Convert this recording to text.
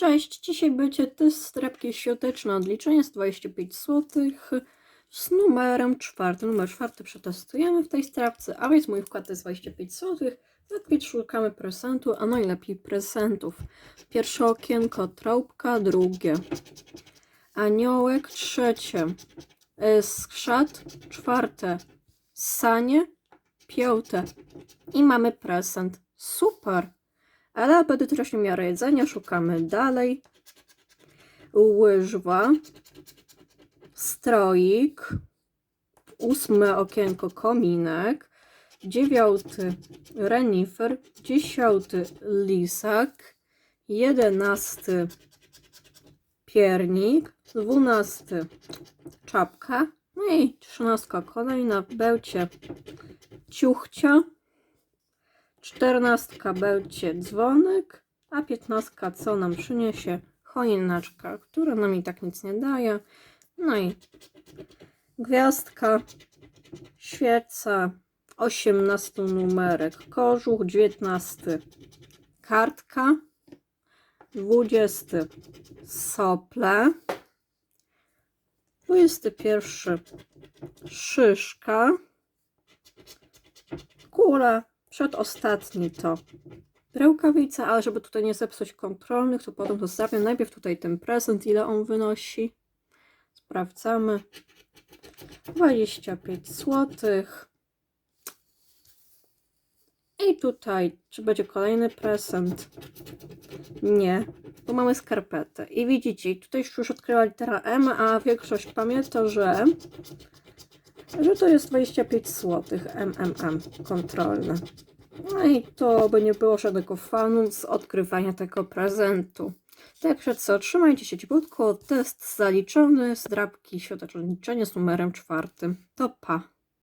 Cześć, dzisiaj będzie test strefki świąteczne odliczenie z 25 zł z numerem czwartym. Numer czwarty przetestujemy w tej strefce, a więc mój wkład jest 25 zł. Więc szukamy prezentu, a najlepiej prezentów. Pierwsze okienko trąbka, drugie aniołek, trzecie y, skrzat, czwarte sanie, piąte i mamy prezent. Super! Ale będę też nie miała jedzenia, szukamy dalej. Łyżwa, stroik, ósme okienko kominek, dziewiąty renifer, dziesiąty lisak, jedenasty piernik, dwunasty czapka, no i trzynastka kolejna w bełcie ciuchcia, czternastka bełcie dzwonek, a piętnastka co nam przyniesie choineczka, która nam i tak nic nie daje. No i gwiazdka, świeca, 18 numerek, kożuch, 19 kartka, 20 sople, 21 szyszka, kula, przedostatni to rękawica, ale żeby tutaj nie zepsuć kontrolnych, to potem zostawiam najpierw tutaj ten prezent, ile on wynosi. Sprawdzamy. 25 zł. I tutaj, czy będzie kolejny prezent? Nie, bo mamy skarpetę. I widzicie, tutaj już odkryła litera M, a większość pamięta, że, że to jest 25 zł MMM kontrolne. No i to by nie było żadnego fanu z odkrywania tego prezentu. Także co, trzymajcie się ciepłutko, test zaliczony, zdrabki, świąteczne liczenie z numerem czwartym. To pa!